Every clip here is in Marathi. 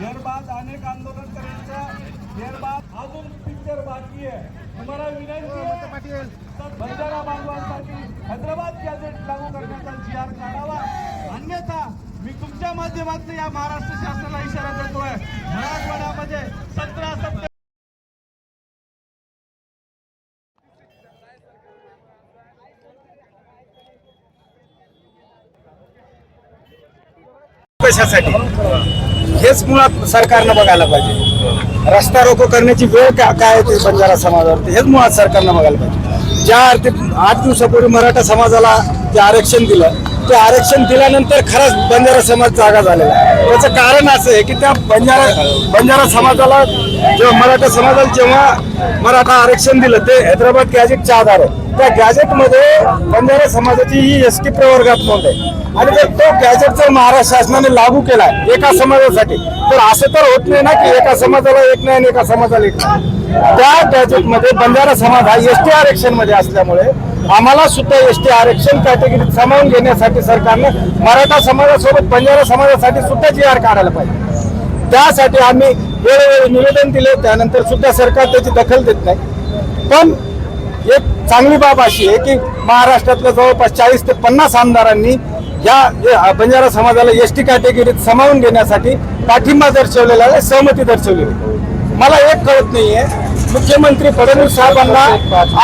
यारबाद अनेक आंदोलन करायचं यारबाद अजून पिक्चर बाकी आहे. तुम्हाला विनंती आहे बंजारा बांधवांसाठी हैदराबाद गॅझेट लागू करण्याचा जी आर काढावा. अन्यथा मी तुमच्या माध्यमातून या महाराष्ट्र शासनाला इशारा देतोय मराठवाड्यामध्ये सतरा सप्टेंबर पैशासाठी. हेच मुळात सरकारनं बघायला पाहिजे. रस्ता रोको करण्याची वेळ काय काय आहे ते बंजारा समाजावरती? हेच मुळात सरकारनं बघायला पाहिजे. ज्या अर्थी आठ दिवसापूर्वी मराठा समाजाला ते आरक्षण दिलं ते आरक्षण दिल्यानंतर खरंच बंजारा समाज जागा झालेला त्याचं कारण असं आहे की त्या बंजारा बंजारा समाजाला जेव्हा मराठा समाजाला जेव्हा मराठा आरक्षण दिलं ते हैदराबाद गॅजेटच्या आधारे. त्या गॅजेटमध्ये बंजारा समाजाची ही एस टी प्रवर्गात नोंद आहे. आणि जर तो गॅजेट जर महाराष्ट्र शासनाने लागू केला एका समाजासाठी तर असं तर होत नाही ना की एका समाजाला एक नाही आणि एका समाजाला एक नाही. त्या गॅजेटमध्ये बंजारा समाज हा एस टी आरक्षणमध्ये असल्यामुळे आम्हाला सुद्धा एस टी आरक्षण कॅटेगरीत सामावून घेण्यासाठी सरकारनं मराठा समाजासोबत बंजारा समाजासाठी सुद्धा जी आर काढायला पाहिजे. त्यासाठी आम्ही वेळोवेळी निवेदन दिले त्यानंतर सुद्धा सरकार त्याची दखल देत नाही. पण एक चांगली बाब अशी आहे की महाराष्ट्रातल्या जवळपास चाळीस ते पन्नास आमदारांनी या बंजारा समाजाला एस टी कॅटेगरीत सामावून घेण्यासाठी पाठिंबा दर्शवलेला आहे सहमती दर्शवलेली. मला एक कळत नाहीये मुख्यमंत्री फडणवीस साहेबांना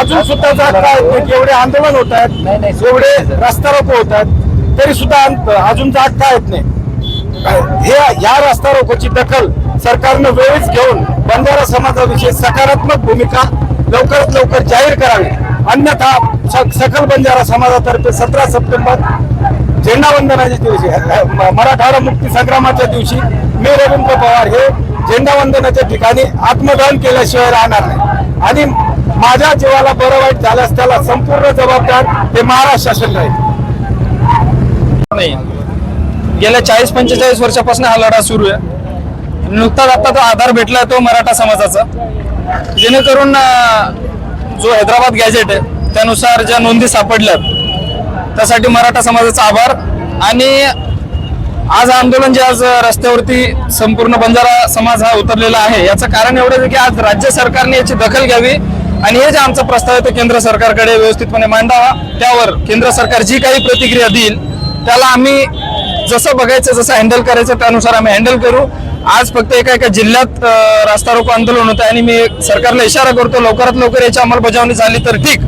अजून सुद्धा जात काय नाही एवढे आंदोलन होत आहेत एवढे रस्ता रोको होत आहेत तरी सुद्धा अजून जात काय येत नाही हे या रस्ता रोकोची दखल सरकारनं वेळीच घेऊन बंजारा समाजाविषयी सकारात्मक भूमिका लवकरात लवकर जाहीर करावी अन्यथा सकल बंजारा समाजातर्फे सतरा सप्टेंबर झेंडावंदनाच्या दिवशी मराठवाडा मुक्ती संग्रामाच्या दिवशी मी रवींद्र पवार हे झेंडावंदनाच्या ठिकाणी आत्मदान केल्याशिवाय राहणार नाही. आणि माझ्या जीवाला बरं वाईट झाल्यास त्याला संपूर्ण जबाबदार हे महाराष्ट्र शासन राहील गेल्या चाळीस पंचेचाळीस वर्षापासून हा लढा सुरू आहे. नुकताच आता तो आधार भेटला तो मराठा समाजाचा. जेणेकरून जो हैदराबाद गॅजेट आहे त्यानुसार ज्या नोंदी सापडल्यात त्यासाठी मराठा समाजाचा आभार. आणि आज आंदोलन जे आज रस्त्यावरती संपूर्ण बंजारा समाज हा उतरलेला आहे याचं कारण एवढंच आहे की आज राज्य सरकारने याची दखल घ्यावी. आणि हे जे आमचा प्रस्ताव आहे तो केंद्र सरकारकडे व्यवस्थितपणे मांडावा. त्यावर केंद्र सरकार जी काही प्रतिक्रिया देईल त्याला आम्ही जसं बघायचं जसं हँडल करायचं त्यानुसार आम्ही हँडल करू. आज फक्त एका एका जिल्ह्यात रास्ता रोको आंदोलन होतं आणि मी सरकारला इशारा करतो लवकरात लवकर याची अंमलबजावणी झाली तर ठीक.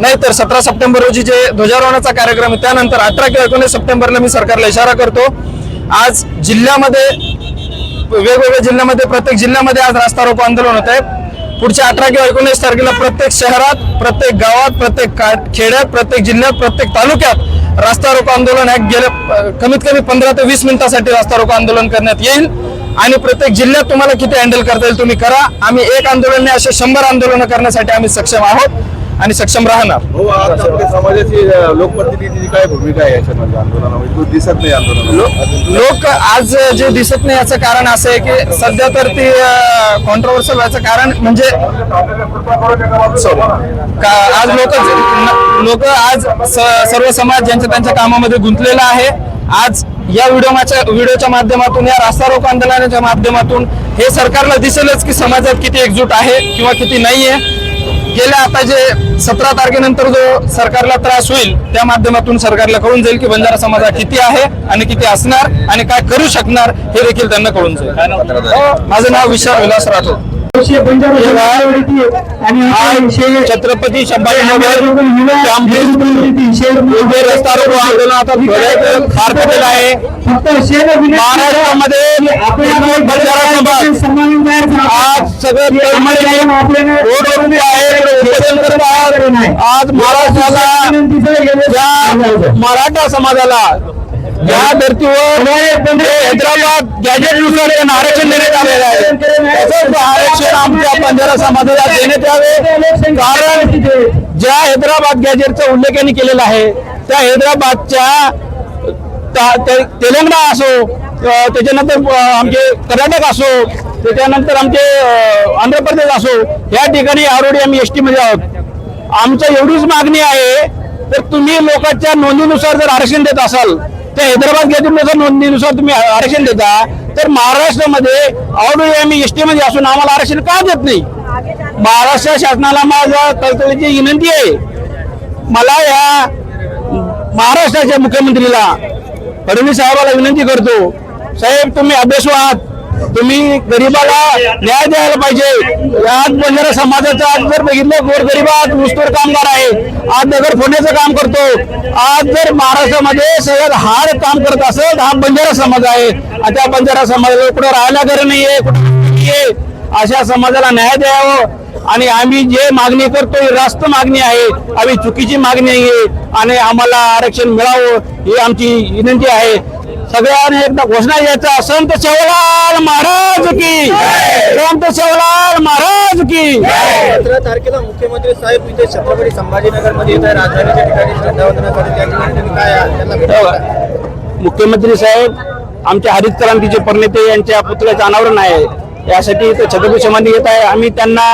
नाहीतर सतरा सप्टेंबर रोजी जे ध्वजारोहणाचा कार्यक्रम आहे त्यानंतर अठरा किंवा एकोणीस सप्टेंबरला मी सरकारला इशारा करतो. आज जिल्ह्यामध्ये वेगवेगळ्या जिल्ह्यामध्ये प्रत्येक जिल्ह्यामध्ये आज रास्ता रोको आंदोलन होत आहे पुढच्या अठरा किंवा एकोणीस तारखेला प्रत्येक शहरात प्रत्येक गावात प्रत्येक का- खेड्यात प्रत्येक जिल्ह्यात प्रत्येक तालुक्यात रास्ता रोको आंदोलन हे गेल्या कमीत कमी पंधरा ते वीस मिनिटासाठी रास्ता रोको आंदोलन करण्यात येईल. आणि प्रत्येक जिल्ह्यात तुम्हाला किती हँडल करता येईल तुम्ही करा. आम्ही एक आंदोलन नाही असे शंभर आंदोलनं करण्यासाठी आम्ही सक्षम आहोत आणि सक्षम राहणार. हो आज आपल्या समाजाची अ, लोकप्रतिनिधीची काय भूमिका आहे याच्यामध्ये आंदोलनामध्ये? तो दिसत नाही आंदोलन लोक आज जे दिसत नाही याचं कारण असं आहे की सध्या तर ती कॉन्ट्रोवर्सल व्हायचं कारण म्हणजे का आज लोक लोक आज स- सर्व समाज ज्यांच्या त्यांच्या कामामध्ये गुंतलेला आहे. आज या व्हिडिओच्या व्हिडिओच्या माध्यमातून या रास्ता रोको आंदोलनाच्या माध्यमातून हे सरकारला दिसेलच की समाजात किती एकजूट आहे किंवा किती नाही आहे गेल्या आता जे सतरा तारखेनंतर जो सरकारला त्रास होईल त्या माध्यमातून सरकारला कळून जाईल की बंजारा समाज किती आहे आणि किती असणार आणि काय करू शकणार हे देखील त्यांना कळून जाईल. माझं नाव विशाल विलास राठोड. छत्रपती उभे रस्ता रोको आंदोलन आता बऱ्याच पार पडलेलं आहे. महाराष्ट्रामध्ये बंजारा समाज. आज सगळं आहे. आज महाराष्ट्राला मराठा समाजाला या धर्तीवर हैदराबाद गॅजेटनुसार त्यांना आरक्षण देण्यात आलेलं आहे. तसंच आरक्षण आमच्या बंजारा समाजाला देण्यात यावे. कारण ज्या हैदराबाद गॅजेटचा उल्लेख यांनी केलेला आहे त्या हैदराबादच्या ता- तेलंगणा असो त्याच्यानंतर आमचे कर्नाटक असो त्याच्यानंतर आमचे आंध्र प्रदेश असो या ठिकाणी आरोडी आम्ही एसमध्ये आहोत. आमचं एवढीच मागणी आहे तर तुम्ही लोकांच्या नोंदीनुसार जर आरक्षण देत असाल तर हैदराबाद गॅजेटनुसार नोंदणीनुसार तुम्ही आरक्षण देता तर महाराष्ट्रामध्ये ऑलरेडी आम्ही एसमध्ये असून आम्हाला आरक्षण का देत नाही? महाराष्ट्र शासनाला माझा कळकळीची विनंती आहे. मला या महाराष्ट्राच्या मुख्यमंत्रीला फडणवीस साहेबाला विनंती करतो साहेब तुम्ही अभ्यासू आहात. तुम्ही गरीबाला न्याय द्यायला पाहिजे. आज बंजारा समाजाचा आज जर बघितलं गोरगरीब आज ऊसतोड कामगार आहे. आज दगड फोडण्याचं काम करतो. आज जर महाराष्ट्रामध्ये सगळ्यात हार्ड काम करत असेल हा बंजारा समाज आहे. त्या बंजारा समाजाला कुठं राहायला घर नाहीये कुठं नाहीये. अशा समाजाला न्याय द्यावं. आणि आम्ही जे मागणी करतो ही रास्त मागणी आहे. आम्ही चुकीची मागणी आहे. आणि आम्हाला आरक्षण मिळावं ही आमची विनंती आहे. सगळ्यांनी एकदा घोषणा द्यायचा संत शेवलाल महाराज की. संत शेवलाल महाराज की. सतरा तारखेला मुख्यमंत्री साहेब इथे छत्रपती संभाजीनगरमध्ये येत आहे राजधानीच्या ठिकाणी काय त्यांना भेटायला मुख्यमंत्री साहेब आमच्या हरित क्रांतीचे परिणेते यांच्या पुतळ्याचं अनावरण आहे यासाठी इथं छत्रपती समाधी येत आहे. आम्ही त्यांना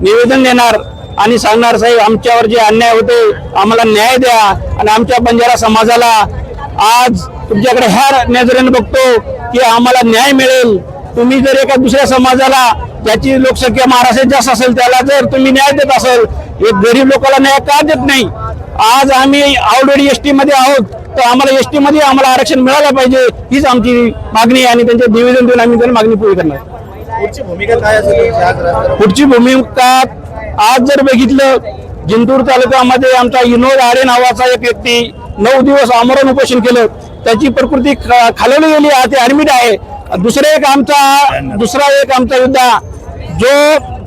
निवेदन देणार आणि सांगणार साहेब आमच्यावर जे अन्याय होते आम्हाला न्याय द्या आणि आमच्या बंजारा समाजाला आज तुमच्याकडे ह्या नजरेने बघतो की आम्हाला न्याय मिळेल. तुम्ही जर एका दुसऱ्या समाजाला ज्याची लोकसंख्या महाराष्ट्रात जास्त असेल त्याला जर तुम्ही न्याय देत असाल एक गरीब लोकांना न्याय का देत नाही? आज आम्ही ऑलरेडी एस टी मध्ये आहोत तर आम्हाला एस टी मध्ये आम्हाला आरक्षण मिळालं पाहिजे हीच आमची मागणी आणि त्यांचे निवेदन देऊन आम्ही त्यांना मागणी पूर्ण करणार. पुढची भूमिका आज रस्त्यावर? पुढची भूमिका आज जर बघितलं जिंतूर तालुक्यामध्ये आमचा विनोद आरे नावाचा एक व्यक्ती नऊ दिवस आमरण उपोषण केलं. त्याची प्रकृती खालवली गेली. आहे ते ऍडमिट आहे दुसरे एक आमचा दुसरा एक आमचा युद्धा जो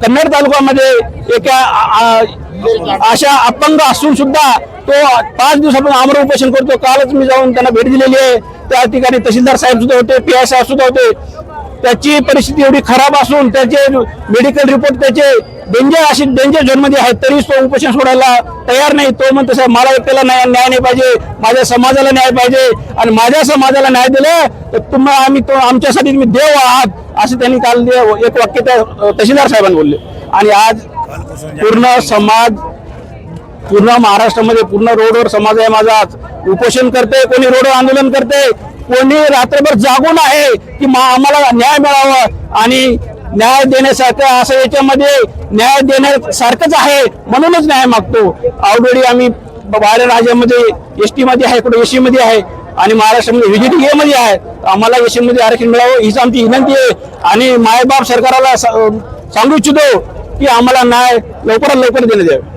कन्नड तालुक्यामध्ये एका अशा अपंग असून सुद्धा तो पाच दिवसापासून आमरण उपोषण करतो. कालच मी जाऊन त्यांना भेट दिलेली आहे. त्या ठिकाणी तहसीलदार साहेब सुद्धा होते पी आय साहेब सुद्धा होते. त्याची परिस्थिती एवढी खराब असून त्याचे मेडिकल रिपोर्ट त्याचे डेंजर अशी डेंजर झोनमध्ये आहेत. तरी तो उपोषण सोडायला तयार नाही. तो म्हणतो साहेब मला व्यक्तीला न्याय न्याय नाही पाहिजे. माझ्या समाजाला न्याय पाहिजे. आणि माझ्या समाजाला न्याय दिलं तर तुम्हाला आम्ही तो आमच्यासाठी तुम्ही देव आहात. असं त्यांनी काल एक वाक्य त्या तहसीलदार साहेबांनी बोलले. आणि आज पूर्ण समाज पूर्ण महाराष्ट्रामध्ये पूर्ण रोडवर समाज आहे माझा. आज. उपोषण करते कोणी रोडवर आंदोलन करते कोणी रात्रभर जागून आहे की मा- आम्हाला न्याय मिळावा आणि न्याय देण्यासारखं असं याच्यामध्ये न्याय देण्यासारखंच आहे म्हणूनच न्याय मागतो. ऑलरेडी आम्ही बाहेर राज्यामध्ये एस टी मध्ये आहे कुठे एसी मध्ये आहे आणि महाराष्ट्रामध्ये व्हिजिटिंग ए मध्ये आहे. आम्हाला एसी मध्ये आरक्षण मिळावं हीच आमची विनंती आहे. आणि मायबाप सरकाराला सांगू इच्छितो की आम्हाला न्याय लवकरात लवकर देण्यात यावे.